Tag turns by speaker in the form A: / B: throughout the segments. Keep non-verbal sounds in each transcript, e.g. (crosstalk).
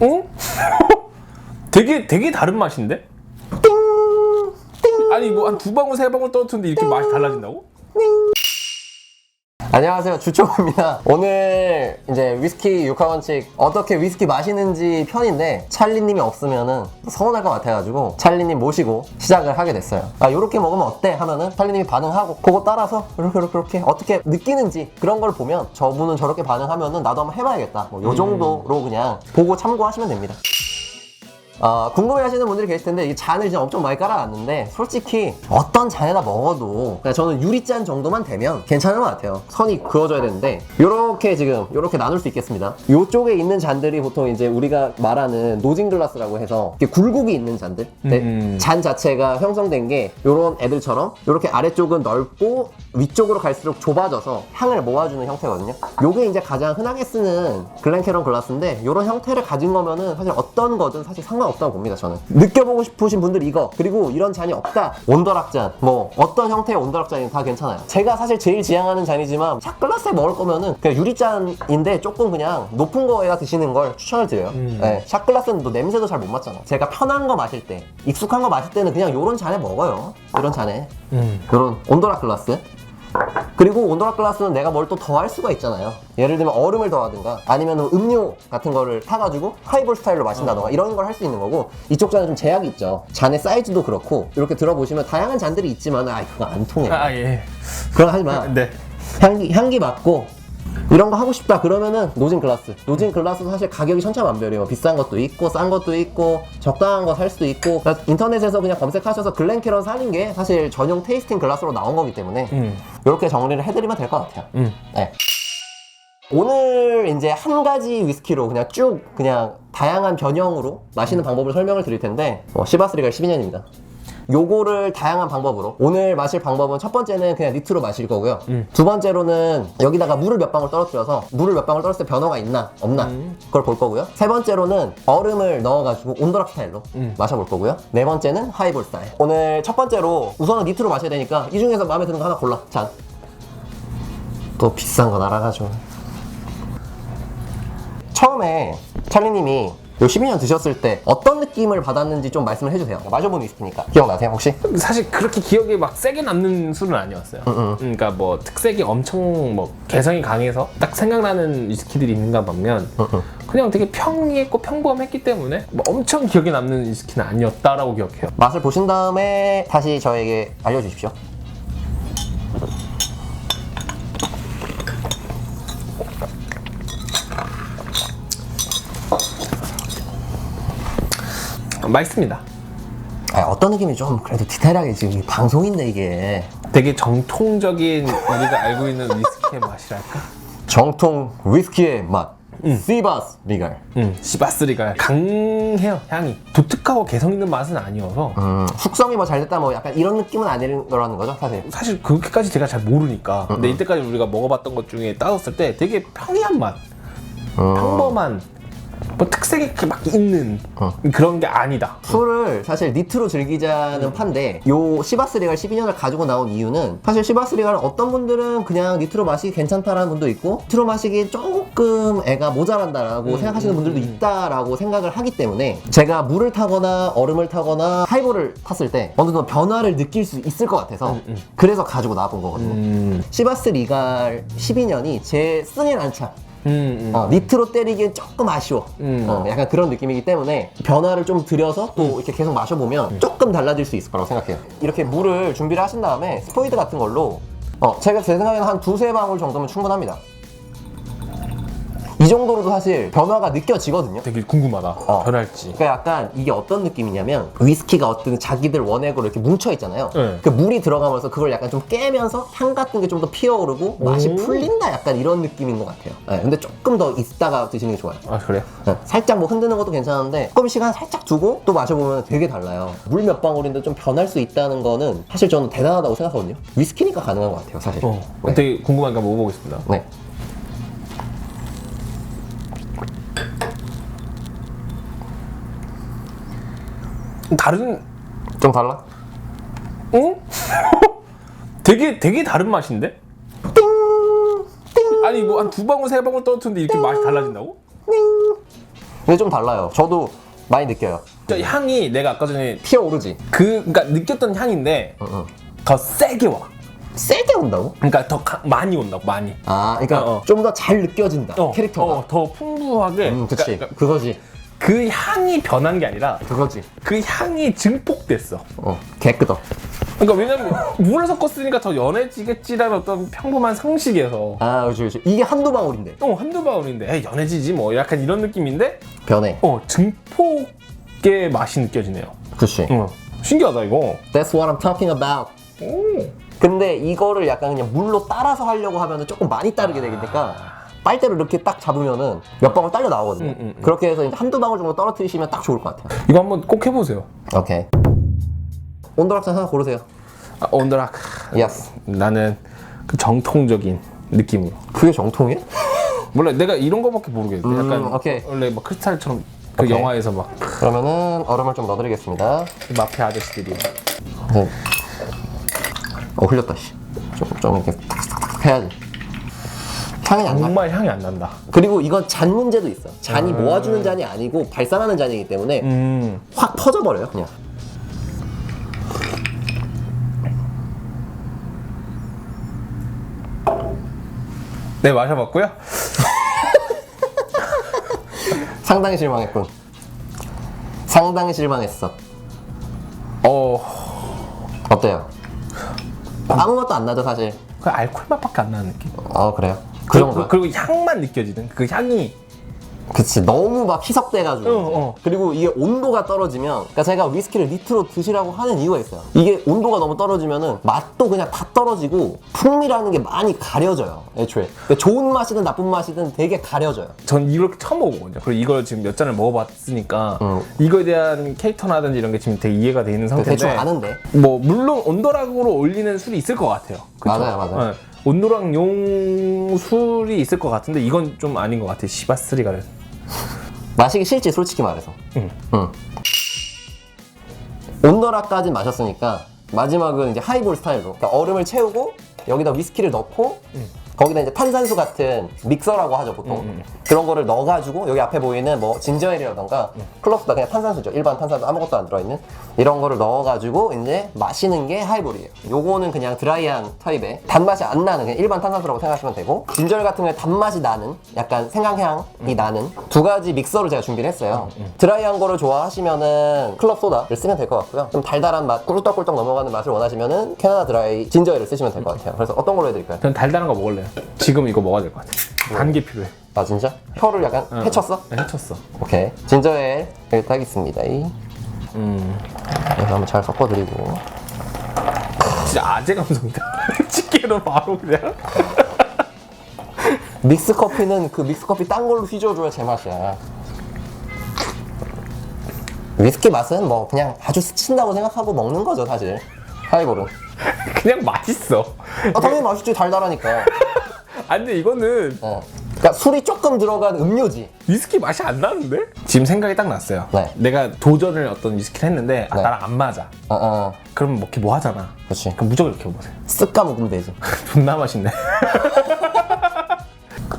A: 어? (laughs) 되게 되게 다른 맛인데? 아니 뭐 한 두 방울 세 방울 떨어뜨는데 이렇게 맛이 달라진다고?
B: 안녕하세요. 주초입니다. 오늘 이제 위스키 6화원칙 어떻게 위스키 마시는지 편인데 찰리님이 없으면은 서운할 것 같아가지고 찰리님 모시고 시작을 하게 됐어요. 아 요렇게 먹으면 어때? 하면은 찰리님이 반응하고 그거 따라서 이렇게 이렇게 이렇게 어떻게 느끼는지 그런 걸 보면 저분은 저렇게 반응하면은 나도 한번 해봐야겠다. 뭐 요 정도로 그냥 보고 참고하시면 됩니다 어, 궁금해 하시는 분들이 계실 텐데 이 잔을 진짜 엄청 많이 깔아놨는데 솔직히 어떤 잔에다 먹어도 그냥 저는 유리잔 정도만 되면 괜찮은 것 같아요. 선이 그어져야 되는데 요렇게 지금 요렇게 나눌 수 있겠습니다. 요쪽에 있는 잔들이 보통 이제 우리가 말하는 노진 글라스라고 해서 이렇게 굴곡이 있는 잔들? 네,
A: 음.
B: 잔 자체가 형성된 게 요런 애들처럼 요렇게 아래쪽은 넓고 위쪽으로 갈수록 좁아져서 향을 모아주는 형태거든요. 요게 이제 가장 흔하게 쓰는 글렌캐런 글라스인데 요런 형태를 가진 거면은 사실 어떤 거든 사실 상관 없다고 봅니다 저는. 느껴보고 싶으신 분들 이거 그리고 이런 잔이 없다. 온더락잔. 뭐 어떤 형태의 온더락잔이 다 괜찮아요. 제가 사실 제일 지향하는 잔이지만 샷글라스에 먹을 거면은 그냥 유리잔인데 조금 그냥 높은 거에다 드시는 걸 추천을 드려요. 네, 샷글라스는 또 냄새도 잘 못 맡잖아. 제가 편한 거 마실 때 익숙한 거 마실 때는 그냥 요런 잔에 먹어요. 이런 잔에.
A: 음.
B: 요런 온도락 글라스 그리고 온도락 글라스는 내가 뭘 또 더 할 수가 있잖아요. 예를 들면 얼음을 더하든가 아니면 음료 같은 거를 타가지고 하이볼 스타일로 마신다던가 이런 걸 할 수 있는 거고 이쪽 잔은 좀 제약이 있죠. 잔의 사이즈도 그렇고 이렇게 들어보시면 다양한 잔들이 있지만 아 그거 안 통해.
A: 아 예.
B: 그건 하지 마.
A: 네.
B: 향기 향기 맡고 이런 거 하고 싶다 그러면은 노진 글라스 노진 글라스도 사실 가격이 천차만별이에요 비싼 것도 있고 싼 것도 있고 적당한 거 살 수도 있고 그러니까 인터넷에서 그냥 검색하셔서 글렌캐런 사는 게 사실 전용 테이스팅 글라스로 나온 거기 때문에
A: 음.
B: 이렇게 정리를 해드리면 될 것 같아요
A: 음.
B: 네. 오늘 이제 한 가지 위스키로 그냥 쭉 그냥 다양한 변형으로 마시는 방법을 설명을 드릴 텐데 어, 시바스리가 12년입니다. 요거를 다양한 방법으로 오늘 마실 방법은 첫 번째는 그냥 니트로 마실 거고요. 두 번째로는 여기다가 물을 몇 방울 떨어뜨려서 물을 몇 방울 떨었을 때 변화가 있나 없나 그걸 볼 거고요. 세 번째로는 얼음을 넣어가지고 온도락 스타일로 마셔볼 거고요. 네 번째는 하이볼 스타일. 오늘 첫 번째로 우선은 니트로 마셔야 되니까 이 중에서 마음에 드는 거 하나 골라. 잔. 또 비싼 거 날아가죠. 처음에 찰리님이 요 12년 드셨을 때 어떤 느낌을 받았는지 좀 말씀을 해주세요. 마셔본 위스키니까 기억나세요 혹시?
A: 사실 그렇게 기억에 막 세게 남는 술은 아니었어요. 그러니까 뭐 특색이 엄청 뭐 개성이 강해서 딱 생각나는 위스키들이 있는가 보면 그냥 되게 평이했고 평범했기 때문에 뭐 엄청 기억에 남는 위스키는 아니었다라고 기억해요.
B: 맛을 보신 다음에 다시 저에게 알려주십시오.
A: 맛있습니다.
B: 아, 어떤 느낌이 좀 그래도 디테일하게 지금 이 방송인데 이게
A: 되게 정통적인 우리가 알고 있는 위스키의 맛이랄까?
B: 정통 위스키의 맛. 시바스 리갈.
A: 음, 시바스리가 강해요 향이 독특하고 개성 있는 맛은 아니어서
B: 음, 숙성이 뭐 잘 됐다 뭐 약간 이런 느낌은 아니라는 거죠 사실.
A: 사실 그렇게까지 제가 잘 모르니까 근데 이때까지 우리가 먹어봤던 것 중에 따졌을 때 되게 평이한 맛 평범한 뭐 특색이 이렇게 막 있는 그런 게 아니다.
B: 술을 사실 니트로 즐기자는 판데 요 시바스 리갈 12년을 가지고 나온 이유는 사실 시바스 리갈은 어떤 분들은 그냥 니트로 마시기 괜찮다라는 분도 있고 니트로 마시기 조금 애가 모자란다라고 생각하시는 분들도 있다라고 생각을 하기 때문에 제가 물을 타거나 얼음을 타거나 하이볼을 탔을 때 어느 정도 변화를 느낄 수 있을 것 같아서 그래서 가지고 나와본 거거든요.
A: 음,
B: 시바스 리갈 12년이 제 승인 안차
A: 음, 음.
B: 어, 니트로 때리기엔 조금 아쉬워.
A: 음.
B: 어, 약간 그런 느낌이기 때문에 변화를 좀 들여서 또 이렇게 계속 마셔보면 조금 달라질 수 있을 거라고 생각해요. 이렇게 물을 준비를 하신 다음에 스포이드 같은 걸로 어, 제가 제 생각에는 한 두세 방울 정도면 충분합니다. 이 정도로도 사실 변화가 느껴지거든요.
A: 되게 궁금하다
B: 어.
A: 변할지
B: 그러니까 약간 이게 어떤 느낌이냐면 위스키가 어떤 자기들 원액으로 이렇게 뭉쳐 있잖아요.
A: 네.
B: 그 물이 들어가면서 그걸 약간 좀 깨면서 향 같은 게 좀 더 피어오르고 맛이
A: 오.
B: 풀린다 약간 이런 느낌인 것 같아요. 네, 근데 조금 더 있다가 드시는 게 좋아요.
A: 아 그래요?
B: 네, 살짝 뭐 흔드는 것도 괜찮은데 조금 시간 살짝 두고 또 마셔보면 되게 달라요. 물 몇 방울인데 좀 변할 수 있다는 거는 사실 저는 대단하다고 생각하거든요. 위스키니까 가능한 것 같아요, 사실.
A: 어,
B: 네.
A: 되게 궁금하니까 먹어보겠습니다
B: 네.
A: 다른
B: 좀 달라?
A: 어? (laughs) 되게 되게 다른 맛인데? 아니 뭐 한 두 방울 세 방울 떨어뜨는데 이렇게 맛이 달라진다고?
B: 근데 좀 달라요. 저도 많이 느껴요.
A: 저 향이 내가 아까 전에
B: 피어 오르지.
A: 그 그러니까 느꼈던 향인데
B: 응, 응.
A: 더 세게 와.
B: 세게 온다고?
A: 그러니까 더 가- 많이 온다고 많이.
B: 아, 그러니까
A: 어, 어.
B: 좀 더 잘 느껴진다.
A: 어,
B: 캐릭터가.
A: 어, 더 풍부하게.
B: 음, 그치.
A: 그러니까
B: 그거지.
A: 그 향이 변한 게 아니라
B: 그거지.
A: 그 향이 증폭됐어.
B: 어, 개끄덕.
A: 그러니까 왜냐면 물을 섞었으니까 더 연해지겠지라는 어떤 평범한 상식에서
B: 아, 그렇지, 그렇지. 이게 한두 방울인데.
A: 어 한두 방울인데 에이, 연해지지 뭐 약간 이런 느낌인데
B: 변해.
A: 어 증폭의 맛이 느껴지네요.
B: 그치.
A: 어 신기하다 이거.
B: That's what I'm talking about.
A: 오.
B: 근데 이거를 약간 그냥 물로 따라서 하려고 하면 은 조금 많이 따르게 되니까 빨대로 이렇게 딱 잡으면은 몇 방울 딸려 나오거든요.
A: 음, 음, 음.
B: 그렇게 해서 이제 한두 방울 정도 떨어뜨리시면 딱 좋을 것 같아요.
A: 이거 한번 꼭 해보세요.
B: 오케이. 온도락산 하나 고르세요.
A: 아, 온드락.
B: 예스.
A: 나는 그 정통적인 느낌으로.
B: 그게 정통이야?
A: 몰라 내가 이런 거밖에 모르겠어.
B: 음,
A: 약간
B: 오케이.
A: 원래 막 크리스탈처럼 그
B: 오케이.
A: 영화에서 막
B: 그러면은 얼음을 좀 넣어드리겠습니다.
A: 마피아 아저씨들이
B: 네. 어 흘렸다 씨. 좀, 좀 이렇게 해야지. 향이 안 나.
A: 정말 향이 안 난다.
B: 그리고 이건 잔 문제도 있어. 잔이 모아주는 잔이 아니고 발산하는 잔이기 때문에
A: 음.
B: 확 퍼져버려요 그냥.
A: 네 마셔봤고요. (laughs)
B: 상당히 실망했군. 상당히 실망했어.
A: 어.
B: 어때요? 아무것도 안 나죠 사실.
A: 그 알코올 맛밖에 안 나는 느낌.
B: 어 그래요? 그 정도.
A: 그리고, 그리고 향만 느껴지는 그 향이
B: 그치 너무 막 희석돼가지고
A: 어, 어.
B: 그리고 이게 온도가 떨어지면 그러니까 제가 위스키를 니트로 드시라고 하는 이유가 있어요 이게 온도가 너무 떨어지면은 맛도 그냥 다 떨어지고 풍미라는 게 많이 가려져요 애초에 그러니까 좋은 맛이든 나쁜 맛이든 되게 가려져요
A: 전 이걸 처음 먹어보거든요. 그리고 이걸 지금 몇 잔을 먹어봤으니까
B: 음.
A: 이거에 대한 캐릭터라든지 이런 게 지금 되게 이해가 돼 있는 상태인데
B: 대충 아는데
A: 뭐 물론 온도락으로 올리는 술이 있을 것 같아요. 그쵸?
B: 맞아요, 맞아요.
A: 네. 온도락용 술이 있을 것 같은데 이건 좀 아닌 것 같아. 시바스리가 그래서. (laughs)
B: 마시기 싫지 솔직히 말해서
A: 응.
B: 응. 온도락까지 마셨으니까 마지막은 이제 하이볼 스타일로 그러니까 얼음을 채우고 여기다 위스키를 넣고 거기다 이제 탄산수 같은 믹서라고 하죠 보통. 그런 거를 넣어가지고 여기 앞에 보이는 뭐 진저엘이라던가 클럽스다 그냥 탄산수죠. 일반 탄산수 아무것도 안 들어있는 이런 거를 넣어가지고 이제 마시는 게 하이볼이에요. 요거는 그냥 드라이한 타입의 단맛이 안 나는 그냥 일반 탄산수라고 생각하시면 되고 진저엘 같은 경우에 단맛이 나는 약간 생강향이 나는 두 가지 믹서를 제가 준비를 했어요. 드라이한 거를 좋아하시면은 클럽 소다를 쓰면 될 것 같고요. 좀 달달한 맛 꿀떡꿀떡 넘어가는 맛을 원하시면은 캐나다 드라이 진저엘을 쓰시면 될 것 같아요. 그래서 어떤 걸로 해드릴까요?
A: 전 달달한 거 먹을래요. 지금 이거 먹어야 될 것 같아. 단게 필요해.
B: 아 진짜? 혀를 약간 해쳤어?
A: 네, 해쳤어.
B: 오케이 진저엘 일단 하겠습니다 이
A: 음.
B: 그래서 한번 잘 섞어드리고
A: 진짜 아재 감성이다. (laughs) 치기로 바로 그냥. (laughs)
B: 믹스 커피는 그 믹스 커피 딴 걸로 휘저어줘야 제맛이야 위스키 맛은 뭐 그냥 아주 스친다고 생각하고 먹는 거죠 사실 하이볼은 (laughs)
A: 그냥 맛있어.
B: 아, 당연히 맛있지 달달하니까 (laughs)
A: 아 근데 이거는
B: 어. 그러니까 술이 조금 들어간 음료지
A: 위스키 맛이 안 나는데? 지금 생각이 딱 났어요.
B: 네.
A: 내가 도전을 어떤 위스키를 했는데 아,
B: 네.
A: 나랑 안 맞아.
B: 어, 어.
A: 그럼 먹기 뭐 하잖아.
B: 그렇지
A: 그럼 무조건 이렇게 먹으세요.
B: 쓱 까먹으면 되지 (laughs)
A: 존나 맛있네.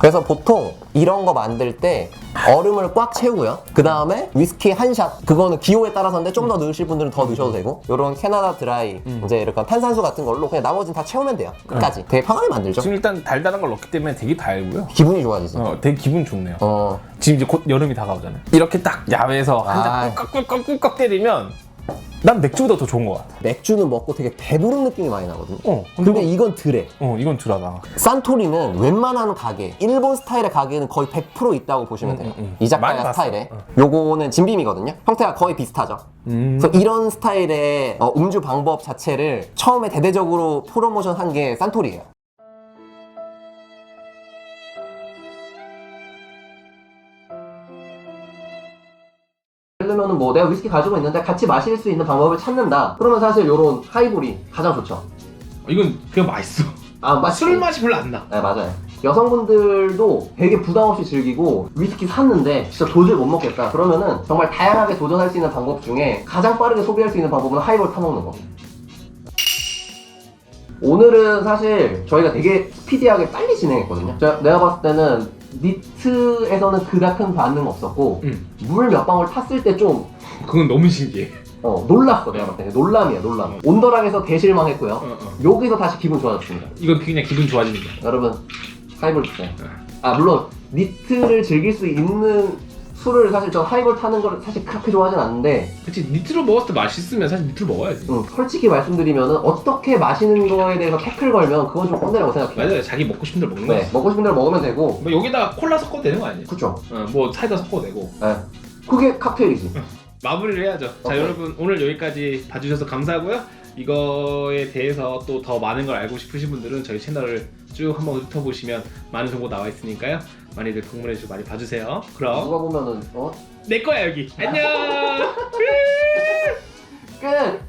B: 그래서 보통 이런 거 만들 때 얼음을 꽉 채우고요. 그 다음에 위스키 한 샷. 그거는 기호에 따라서인데 좀 더 넣으실 분들은 더 넣으셔도 되고. 이런 캐나다 드라이, 이제 이렇게 탄산수 같은 걸로 그냥 나머지는 다 채우면 돼요. 끝까지. 되게 편하게 만들죠.
A: 지금 일단 달달한 걸 넣기 때문에 되게 달고요.
B: 기분이 좋아지지.
A: 어, 되게 기분 좋네요.
B: 어.
A: 지금 이제 곧 여름이 다가오잖아요. 이렇게 딱 야외에서
B: 아.
A: 한잔 꿀꺽꿀꺽꿀꺽 때리면 난 맥주보다 더 좋은 것 같아.
B: 맥주는 먹고 되게 배부른 느낌이 많이 나거든요.
A: 어,
B: 근데 이건 덜해.
A: 어, 이건 덜하다.
B: 산토리는 웬만한 가게, 일본 스타일의 가게는 거의 100% 있다고 보시면 돼요.
A: 음, 음.
B: 이
A: 많이
B: 작가야
A: 봤어.
B: 스타일에. 요거는 진빔이거든요. 형태가 거의 비슷하죠.
A: 음.
B: 그래서 이런 스타일의 어, 음주 방법 자체를 처음에 대대적으로 프로모션 한 게 산토리예요. 들면 뭐 내가 위스키 가지고 있는데 같이 마실 수 있는 방법을 찾는다. 그러면 사실 요런 하이볼이 가장 좋죠.
A: 이건 그냥 맛있어.
B: 아,
A: 맛술 맛이 별로 안 나.
B: 네 맞아요 여성분들도 되게 부담 없이 즐기고 위스키 샀는데 진짜 도저히 못 먹겠다 그러면은 정말 다양하게 도전할 수 있는 방법 중에 가장 빠르게 소비할 수 있는 방법은 하이볼 타먹는 거 오늘은 사실 저희가 되게 스피디하게 빨리 진행했거든요 제가- 내가 봤을 때는 니트에서는 그닥 큰 반응 없었고
A: 음.
B: 물 몇 방울 탔을 때좀
A: 그건 너무 신기해.
B: 어, 놀랐어 내가 봤을 때 논람이야 논람
A: 어.
B: 온더락에서 대실망했고요
A: 어, 어.
B: 여기서 다시 기분 좋아졌습니다
A: 이건 그냥 기분 좋아지는 거야.
B: 여러분 하이볼 드세요 아 물론 니트를 즐길 수 있는 술을 사실 저 하이볼 타는 걸 사실 그렇게 좋아하진 않는데
A: 그치 니트로 먹었을 때 맛있으면 사실 니트로 먹어야지.
B: 음, 솔직히 말씀드리면은 어떻게 마시는 거에 대해서 태클 걸면 그건 좀 꼰대라고 생각해요
A: 맞아요. 자기 먹고 싶은 대로 먹는
B: 네,
A: 거야.
B: 먹고 싶은 대로 먹으면 되고
A: 뭐 여기다 콜라 섞어도 되는 거 아니야?
B: 그쵸
A: 어, 뭐 사이다 섞어도 되고.
B: 네. 그게 칵테일이지
A: 마무리를 해야죠. 자
B: 오케이.
A: 여러분 오늘 여기까지 봐주셔서 감사하고요. 이거에 대해서 또 더 많은 걸 알고 싶으신 분들은 저희 채널을 쭉 한번 훑어보시면 많은 정보 나와 있으니까요. 많이들 방문해 주시고 많이 봐주세요. 그럼
B: 누가 보면은 어?
A: 내 거야 여기. 안녕. (laughs) 끝.